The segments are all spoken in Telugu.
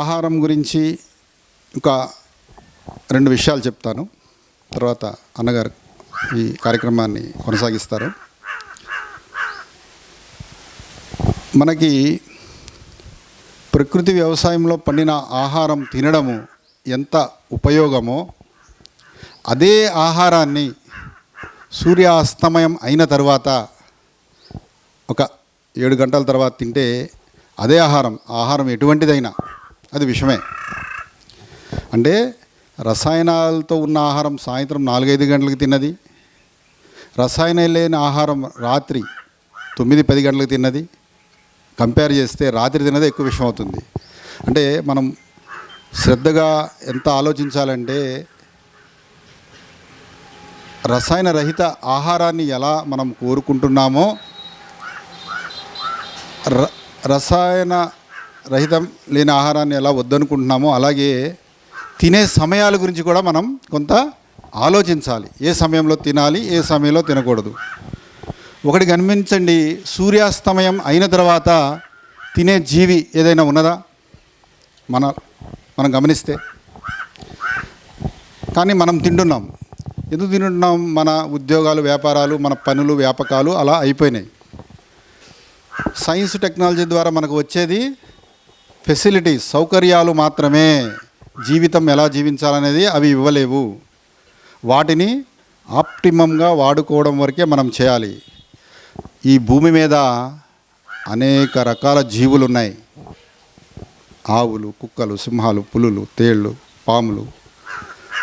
ఆహారం గురించి ఒక రెండు విషయాలు చెప్తాను. తర్వాత అన్నగారు ఈ కార్యక్రమాన్ని కొనసాగిస్తారు. మనకి ప్రకృతి వ్యవసాయంలో పండిన ఆహారం తినడము ఎంత ఉపయోగమో అదే ఆహారాన్ని సూర్యాస్తమయం అయిన తర్వాత ఒక ఏడు గంటల తర్వాత తింటే అదే ఆహారం ఆహారం ఎటువంటిదైనా అది విషమే అంటే రసాయనాలతో ఉన్న ఆహారం సాయంత్రం నాలుగైదు గంటలకు తిన్నది. రసాయనాలు లేని ఆహారం రాత్రి తొమ్మిది పది గంటలకు తిన్నది. కంపేర్ చేస్తే రాత్రి తిన్నదే ఎక్కువ విషయం అవుతుంది. అంటే మనం శ్రద్ధగా ఎంత ఆలోచించాలంటే రసాయన రహిత ఆహారాన్ని ఎలా మనం కోరుకుంటున్నామో ర రసాయన రహితం లేని ఆహారాన్ని ఎలా వద్దనుకుంటున్నామో అలాగే తినే సమయాల గురించి కూడా మనం కొంత ఆలోచించాలి. ఏ సమయంలో తినాలి ఏ సమయంలో తినకూడదు. ఒకటి గమనించండి సూర్యాస్తమయం అయిన తర్వాత తినే జీవి ఏదైనా ఉన్నదా? మన మనం గమనిస్తే. కానీ మనం తింటున్నాం. ఎందుకు తింటున్నాం? మన ఉద్యోగాలు వ్యాపారాలు మన పనులు వ్యాపకాలు అలా అయిపోయినాయి. సైన్స్ టెక్నాలజీ ద్వారా మనకు వచ్చేది ఫెసిలిటీస్ సౌకర్యాలు మాత్రమే జీవితం ఎలా జీవించాలనేది అవి ఇవ్వలేవు. వాటిని ఆప్టిమంగా వాడుకోవడం వరకే మనం చేయాలి. ఈ భూమి మీద అనేక రకాల జీవులు ఉన్నాయి ఆవులు కుక్కలు సింహాలు పులులు తేళ్ళు పాములు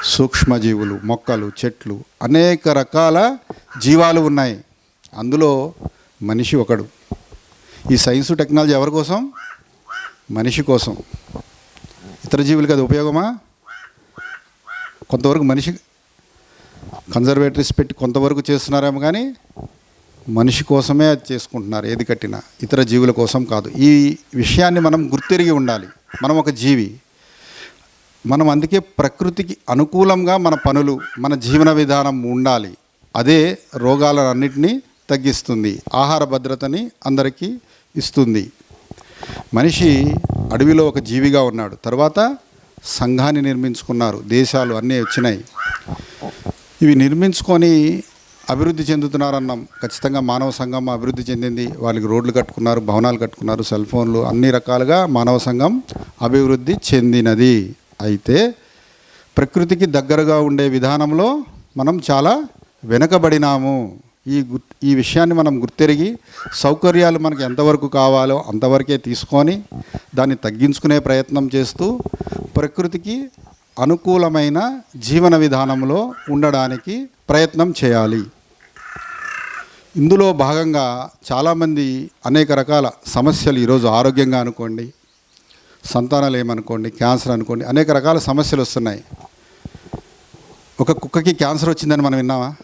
సూక్ష్మజీవులు మొక్కలు చెట్లు అనేక రకాల జీవాలు ఉన్నాయి. అందులో మనిషి ఒకడు. ఈ సైన్స్ టెక్నాలజీ ఎవరి కోసం? మనిషి కోసం. ఇతర జీవులకి అది ఉపయోగమా? కొంతవరకు మనిషి కన్జర్వేటరీస్ పెట్టి కొంతవరకు చేస్తున్నారేమో కానీ మనిషి కోసమే అది చేసుకుంటున్నారు ఏది కట్టినా. ఇతర జీవుల కోసం కాదు. ఈ విషయాన్ని మనం గుర్తెరిగి ఉండాలి. మనం ఒక జీవి. మనం అందుకే ప్రకృతికి అనుకూలంగా మన పనులు మన జీవన విధానం ఉండాలి. అదే రోగాలన్నింటినీ తగ్గిస్తుంది. ఆహార భద్రతని అందరికీ ఇస్తుంది. మనిషి అడవిలో ఒక జీవిగా ఉన్నాడు. తర్వాత సంఘాన్ని నిర్మించుకున్నారు. దేశాలు అన్నీ వచ్చినాయి. ఇవి నిర్మించుకొని అభివృద్ధి చెందుతున్నారన్నాం. ఖచ్చితంగా మానవ సంఘం అభివృద్ధి చెందింది. వాళ్ళకి రోడ్లు కట్టుకున్నారు భవనాలు కట్టుకున్నారు సెల్ ఫోన్లు అన్ని రకాలుగా మానవ సంఘం అభివృద్ధి చెందినది. అయితే ప్రకృతికి దగ్గరగా ఉండే విధానంలో మనం చాలా వెనుకబడినాము. ఈ ఈ విషయాన్ని మనం గుర్తెరిగి సౌకర్యాలు మనకు ఎంతవరకు కావాలో అంతవరకే తీసుకొని దాన్ని తగ్గించుకునే ప్రయత్నం చేస్తూ ప్రకృతికి అనుకూలమైన జీవన విధానంలో ఉండడానికి ప్రయత్నం చేయాలి. ఇందులో భాగంగా చాలామంది అనేక రకాల సమస్యలు ఈరోజు ఆరోగ్యంగా అనుకోండి సంతానాలు ఏమనుకోండి క్యాన్సర్ అనుకోండి అనేక రకాల సమస్యలు వస్తున్నాయి. ఒక కుక్కకి క్యాన్సర్ వచ్చిందని మనం విన్నామా?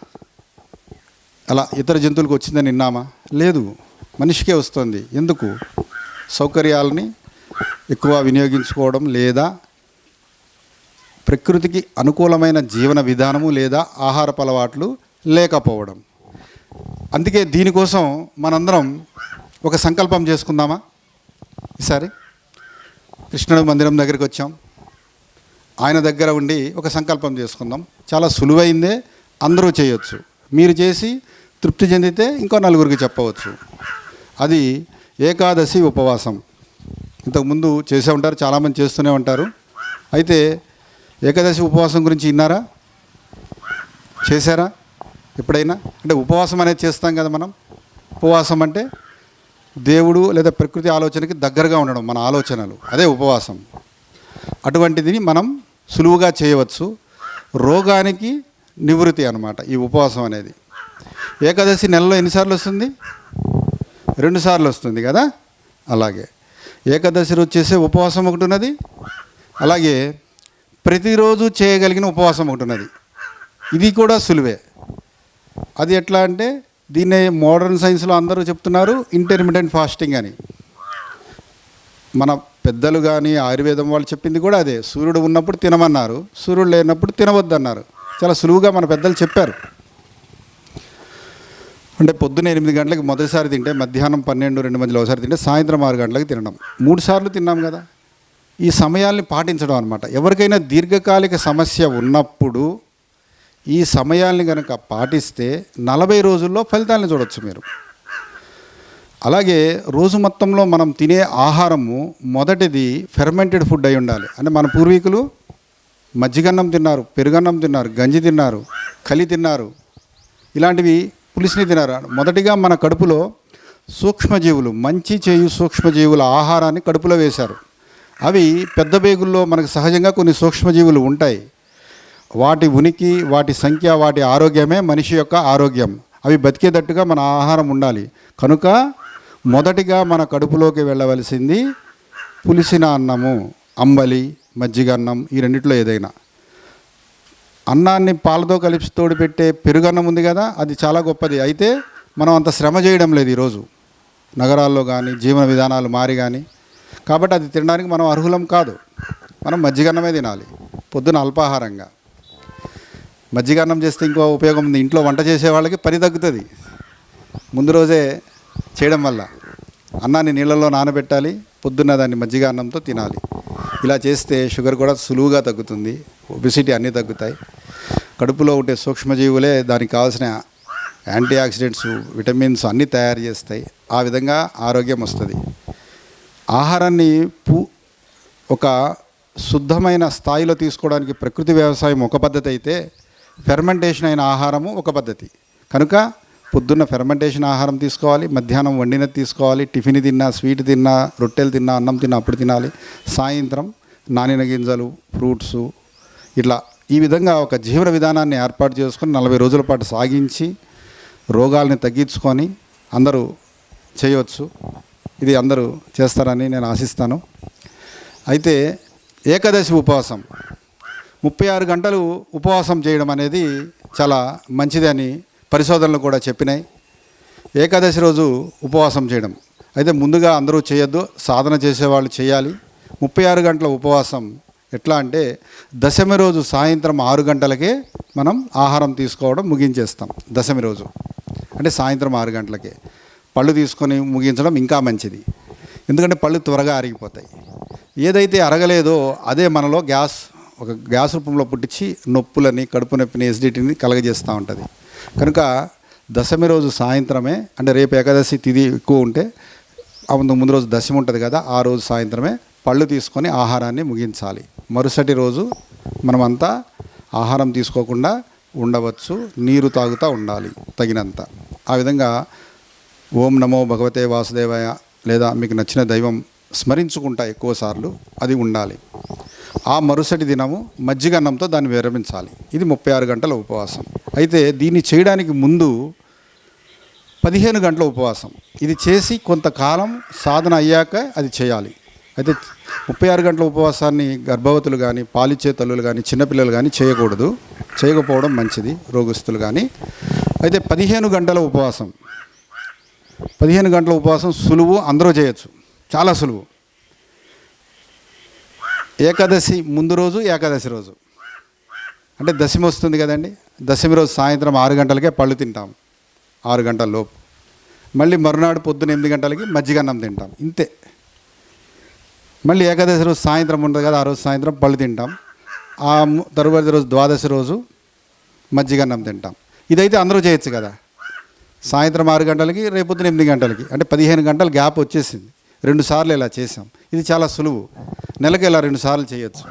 అలా ఇతర జంతువులకు వచ్చిందని విన్నామా? లేదు. మనిషికే వస్తుంది. ఎందుకు? సౌకర్యాలని ఎక్కువ వినియోగించుకోవడం లేదా ప్రకృతికి అనుకూలమైన జీవన విధానము లేదా ఆహారపు అలవాట్లు లేకపోవడం. అందుకే దీనికోసం మనందరం ఒక సంకల్పం చేసుకుందామా? ఈసారి కృష్ణుడు మందిరం దగ్గరికి వచ్చాం. ఆయన దగ్గర ఉండి ఒక సంకల్పం చేసుకుందాం. చాలా సులువైందే. అందరూ చేయొచ్చు. మీరు చేసి తృప్తి చెందితే ఇంకో నలుగురికి చెప్పవచ్చు. అది ఏకాదశి ఉపవాసం. ఇంతకుముందు చేసే ఉంటారు చాలామంది చేస్తూనే ఉంటారు. అయితే ఏకాదశి ఉపవాసం గురించి విన్నారా? చేశారా? ఎప్పుడైనా? అంటే ఉపవాసం అనేది చేస్తాం కదా మనం. ఉపవాసం అంటే దేవుడు లేదా ప్రకృతి ఆలోచనకి దగ్గరగా ఉండడం మన ఆలోచనలు. అదే ఉపవాసం. అటువంటిది మనం సులువుగా చేయవచ్చు. రోగానికి నివృత్తి అనమాట ఈ ఉపవాసం అనేది. ఏకాదశి నెలలో ఎన్నిసార్లు వస్తుంది? రెండుసార్లు వస్తుంది కదా? అలాగే. ఏకాదశి రోజు చేసే ఉపవాసం ఒకటి ఉన్నది? అలాగే ప్రతిరోజు చేయగలిగిన ఉపవాసం ఒకటి ఉన్నది. ఇది కూడా సులువే. అది ఎట్లా అంటే దీన్ని మోడర్న్ సైన్స్లో అందరూ చెప్తున్నారు ఇంటర్మీడియట్ ఫాస్టింగ్ అని. మన పెద్దలు కానీ ఆయుర్వేదం వాళ్ళు చెప్పింది కూడా అదే. సూర్యుడు ఉన్నప్పుడు తినమన్నారు సూర్యుడు లేనప్పుడు తినవద్దన్నారు. చాలా సులువుగా మన పెద్దలు చెప్పారు. అంటే పొద్దున్న ఎనిమిది గంటలకు మొదటిసారి తింటే మధ్యాహ్నం పన్నెండు రెండు మధ్యలో ఒకసారి తింటే సాయంత్రం ఆరు గంటలకు తినడం. మూడు సార్లు తిన్నాం కదా. ఈ సమయాల్ని పాటించడం అనమాట ఎవరికైనా దీర్ఘకాలిక సమస్య ఉన్నప్పుడు ఈ సమయాల్ని కనుక పాటిస్తే నలభై రోజుల్లో ఫలితాలను చూడొచ్చు మీరు. అలాగే రోజు మొత్తంలో మనం తినే ఆహారము మొదటిది ఫెర్మెంటెడ్ ఫుడ్ అయి ఉండాలి. అంటే మన పూర్వీకులు మజ్జిగన్నం తిన్నారు పెరుగన్నం తిన్నారు గంజి తిన్నారు కలి తిన్నారు. ఇలాంటివి పులిసిని తిన్నారు. మొదటిగా మన కడుపులో సూక్ష్మజీవులు మంచి చేయు సూక్ష్మజీవుల ఆహారాన్ని కడుపులో వేశారు. అవి పెద్ద బేగుల్లో మనకు సహజంగా కొన్ని సూక్ష్మజీవులు ఉంటాయి. వాటి ఉనికి వాటి సంఖ్య వాటి ఆరోగ్యమే మనిషి యొక్క ఆరోగ్యం. అవి బతికేటట్టుగా మన ఆహారం ఉండాలి. కనుక మొదటిగా మన కడుపులోకి వెళ్ళవలసింది పులిసిన అన్నము అంబలి మజ్జిగ అన్నం ఈ రెండిట్లో ఏదైనా. అన్నాన్ని పాలతో కలిపి తోడు పెట్టే పెరుగన్నం ఉంది కదా అది చాలా గొప్పది. అయితే మనం అంత శ్రమ చేయడం లేదు ఈరోజు. నగరాల్లో కానీ జీవన విధానాలు మారి కానీ కాబట్టి అది తినడానికి మనం అర్హులం కాదు. మనం మజ్జిగన్నమే తినాలి పొద్దున అల్పాహారంగా. మజ్జిగన్నం చేస్తే ఇంకో ఉపయోగం ఉంది. ఇంట్లో వంట చేసే వాళ్ళకి పని తగ్గుతుంది. ముందు రోజే చేయడం వల్ల. అన్నాన్ని నీళ్ళలో నానబెట్టాలి పొద్దున్న దాన్ని మజ్జిగ అన్నంతో తినాలి. ఇలా చేస్తే షుగర్ కూడా సులువుగా తగ్గుతుంది ఒబిసిటీ అన్నీ తగ్గుతాయి. కడుపులో ఉండే సూక్ష్మజీవులే దానికి కావాల్సిన యాంటీ ఆక్సిడెంట్స్ విటమిన్స్ అన్నీ తయారు చేస్తాయి. ఆ విధంగా ఆరోగ్యం వస్తుంది. ఆహారాన్ని పూ ఒక శుద్ధమైన స్థాయిలో తీసుకోవడానికి ప్రకృతి వ్యవసాయం ఒక పద్ధతి అయితే ఫెర్మెంటేషన్ అయిన ఆహారము ఒక పద్ధతి. కనుక పొద్దున్న ఫెర్మెంటేషన్ ఆహారం తీసుకోవాలి మధ్యాహ్నం వండినది తీసుకోవాలి టిఫిన్ తిన్నా స్వీట్ తిన్నా రొట్టెలు తిన్నా అన్నం తిన్నా అప్పుడు తినాలి. సాయంత్రం నానిన గింజలు ఫ్రూట్స్ ఇట్లా ఈ విధంగా ఒక జీవన విధానాన్ని ఏర్పాటు చేసుకొని నలభై రోజుల పాటు సాగించి రోగాల్ని తగ్గించుకొని అందరూ చేయవచ్చు. ఇది అందరూ చేస్తారని నేను ఆశిస్తాను. అయితే ఏకాదశి ఉపవాసం ముప్పై ఆరు గంటలు ఉపవాసం చేయడం అనేది చాలా మంచిదని పరిశోధనలు కూడా చెప్పినాయి. ఏకాదశి రోజు ఉపవాసం చేయడం. అయితే ముందుగా అందరూ చేయొద్దు సాధన చేసేవాళ్ళు చేయాలి. ముప్పై ఆరు గంటల ఉపవాసం ఎట్లా అంటే దశమి రోజు సాయంత్రం ఆరు గంటలకే మనం ఆహారం తీసుకోవడం ముగించేస్తాం దశమి రోజు. అంటే సాయంత్రం ఆరు గంటలకే. పళ్ళు తీసుకొని ముగించడం ఇంకా మంచిది. ఎందుకంటే పళ్ళు త్వరగా అరిగిపోతాయి ఏదైతే అరగలేదో అదే మనలో గ్యాస్ ఒక గ్యాస్ రూపంలో పుట్టించి నొప్పులని కడుపు నొప్పిని ఎసిడిటీని కలగజేస్తూ ఉంటుంది. కనుక దశమి రోజు సాయంత్రమే అంటే రేపు ఏకాదశి తిది ఎక్కువ ఉంటే ముందు ముందు రోజు దశమి ఉంటుంది కదా ఆ రోజు సాయంత్రమే పళ్ళు తీసుకొని ఆహారాన్ని ముగించాలి. మరుసటి రోజు మనమంతా ఆహారం తీసుకోకుండా ఉండవచ్చు నీరు తాగుతూ ఉండాలి తగినంత. ఆ విధంగా ఓం నమో భగవతే వాసుదేవాయ లేదా మీకు నచ్చిన దైవం స్మరించుకుంటా ఎక్కువసార్లు అది ఉండాలి. ఆ మరుసటి దినము మజ్జిగన్నంతో దాన్ని విరమించాలి. ఇది ముప్పై ఆరు గంటల ఉపవాసం. అయితే దీన్ని చేయడానికి ముందు పదిహేను గంటల ఉపవాసం. ఇది చేసి కొంతకాలం సాధన అయ్యాక అది చేయాలి. అయితే ముప్పై ఆరు గంటల ఉపవాసాన్ని గర్భవతులు కానీ పాలిచ్చే తల్లులు కానీ చిన్నపిల్లలు కానీ చేయకూడదు. చేయకపోవడం మంచిది రోగస్తులు కానీ అయితే పదిహేను గంటల ఉపవాసం. పదిహేను గంటల ఉపవాసం సులువు అందరూ చేయొచ్చు. చాలా సులువు. ఏకాదశి ముందు రోజు ఏకాదశి రోజు. అంటే దశమి వస్తుంది కదండి. దశమి రోజు సాయంత్రం ఆరు గంటలకే పళ్ళు తింటాం. ఆరు గంటల లోపు. మళ్ళీ మరునాడు పొద్దున ఎనిమిది గంటలకి మజ్జిగన్నం తింటాం. ఇంతే. మళ్ళీ ఏకాదశి రోజు సాయంత్రం ఉంటుంది కదా ఆ రోజు సాయంత్రం పళ్ళు తింటాం. ఆ తరువాతి రోజు ద్వాదశి రోజు మజ్జిగన్నం తింటాం. ఇదైతే అందరూ చేయొచ్చు కదా. సాయంత్రం ఆరు గంటలకి రేపొద్దున ఎనిమిది గంటలకి. అంటే పదిహేను గంటల గ్యాప్ వచ్చేసింది. రెండు సార్లు ఇలా చేసాం ఇది చాలా సులువు. నెలకి ఇలా రెండు సార్లు చేయొచ్చు.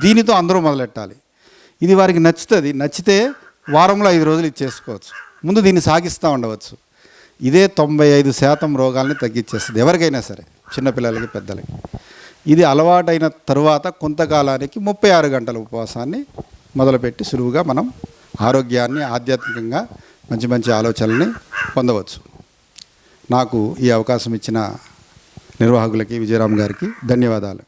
దీనితో అందరూ మొదలెట్టాలి. ఇది వారికి నచ్చుతుంది. నచ్చితే వారంలో ఐదు రోజులు ఇది చేసుకోవచ్చు. ముందు దీన్ని సాగిస్తూ ఉండవచ్చు. ఇదే తొంభై ఐదు శాతం రోగాల్ని తగ్గించేస్తుంది. ఎవరికైనా సరే చిన్నపిల్లలకి పెద్దలకి. ఇది అలవాటైన తరువాత కొంతకాలానికి ముప్పై ఆరు గంటల ఉపవాసాన్ని మొదలుపెట్టి సులువుగా మనం ఆరోగ్యాన్ని ఆధ్యాత్మికంగా మంచి మంచి ఆలోచనల్ని పొందవచ్చు. నాకు ఈ అవకాశం ఇచ్చిన నిర్వాహకులకి విజయరామ్ గారికి ధన్యవాదాలు.